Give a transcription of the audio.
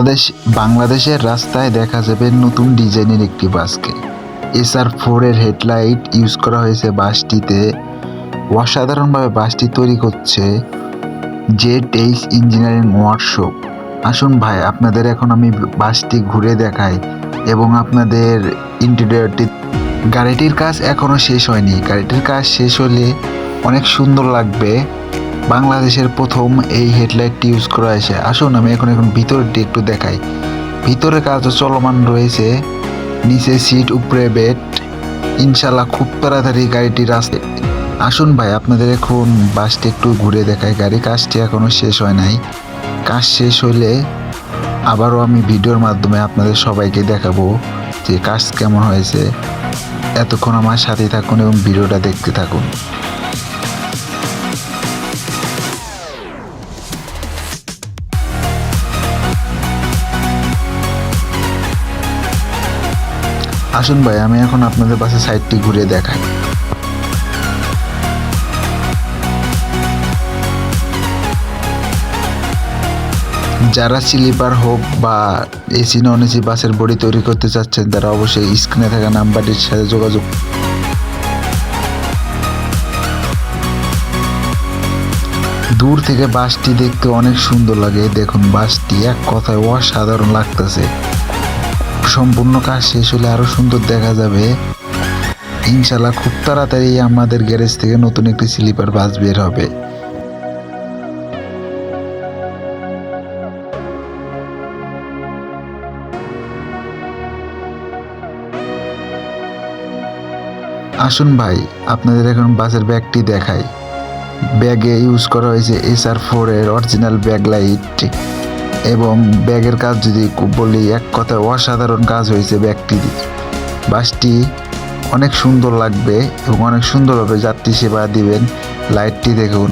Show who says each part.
Speaker 1: বাংলাদেশ, বাংলাদেশের রাস্তায় দেখা যাবে নতুন ডিজাইনের একটি বাসকে। এস এসআর ফোরের হেডলাইট ইউজ করা হয়েছে বাসটিতে। অসাধারণভাবে বাসটি তৈরি করছে জে তেইশ ইঞ্জিনিয়ারিং ওয়ার্কশপ। আসুন ভাই, আপনাদের এখন আমি বাসটি ঘুরে দেখাই এবং আপনাদের ইন্টেরিয়রটি গাড়িটির কাজ এখনও শেষ হয়নি। গাড়িটির কাজ শেষ হলে অনেক সুন্দর লাগবে। বাংলাদেশের প্রথম এই হেডলাইটটি ইউজ করা হয়েছে। আসুন আমি এখন এখন ভিতরটি একটু দেখাই। ভিতরে কাজও চলমান রয়েছে। নিচে সিট উপরে বেড ইনশাল্লাহ খুব তাড়াতাড়ি গাড়িটি রাস্তায় আসুন ভাই, আপনাদের এখন বাসটি একটু ঘুরে দেখাই গাড়ি। কাজটি এখনও শেষ হয় নাই। কাজ শেষ হলে আবারও আমি ভিডিওর মাধ্যমে আপনাদের সবাইকে দেখাবো যে কাজ কেমন হয়েছে। এতক্ষণ আমার সাথে থাকুন এবং ভিডিওটা দেখতে থাকুন। আসুন ভাই, আমি এখন আপনাদের পাশে সাইডটি ঘুরে দেখাই। যারা স্লিপার হোক বা এসি নন এসি বাসের বডি তৈরি করতে চাচ্ছেন, তারা অবশ্যই স্ক্রিনে থাকা নাম্বারটির সাথে যোগাযোগ দূর থেকে বাসটি দেখতে অনেক সুন্দর লাগে। দেখুন, বাসটি এক কথায় অসাধারণ লাগতেছে। সম্পূর্ণ কাজ শেষ হলে আরও সুন্দর দেখা যাবে। ইনশাল্লাহ খুব তাড়াতাড়ি আমাদের গ্যারেজ থেকে নতুন একটি স্লিপার বাস বের হবে। আসুন ভাই, আপনাদের এখন বাসের ব্যাগটি দেখাই। ব্যাগে ইউজ করা হয়েছে এস আর ফোরের অরিজিনাল ব্যাগ লাইট। এবং ব্যাগের কাজ যদি বলি, এক কথায় অসাধারণ কাজ হয়েছে ব্যাগটি বাসটি অনেক সুন্দর লাগবে এবং অনেক সুন্দরভাবে যাত্রী সেবা দিবেন। লাইটটি দেখুন।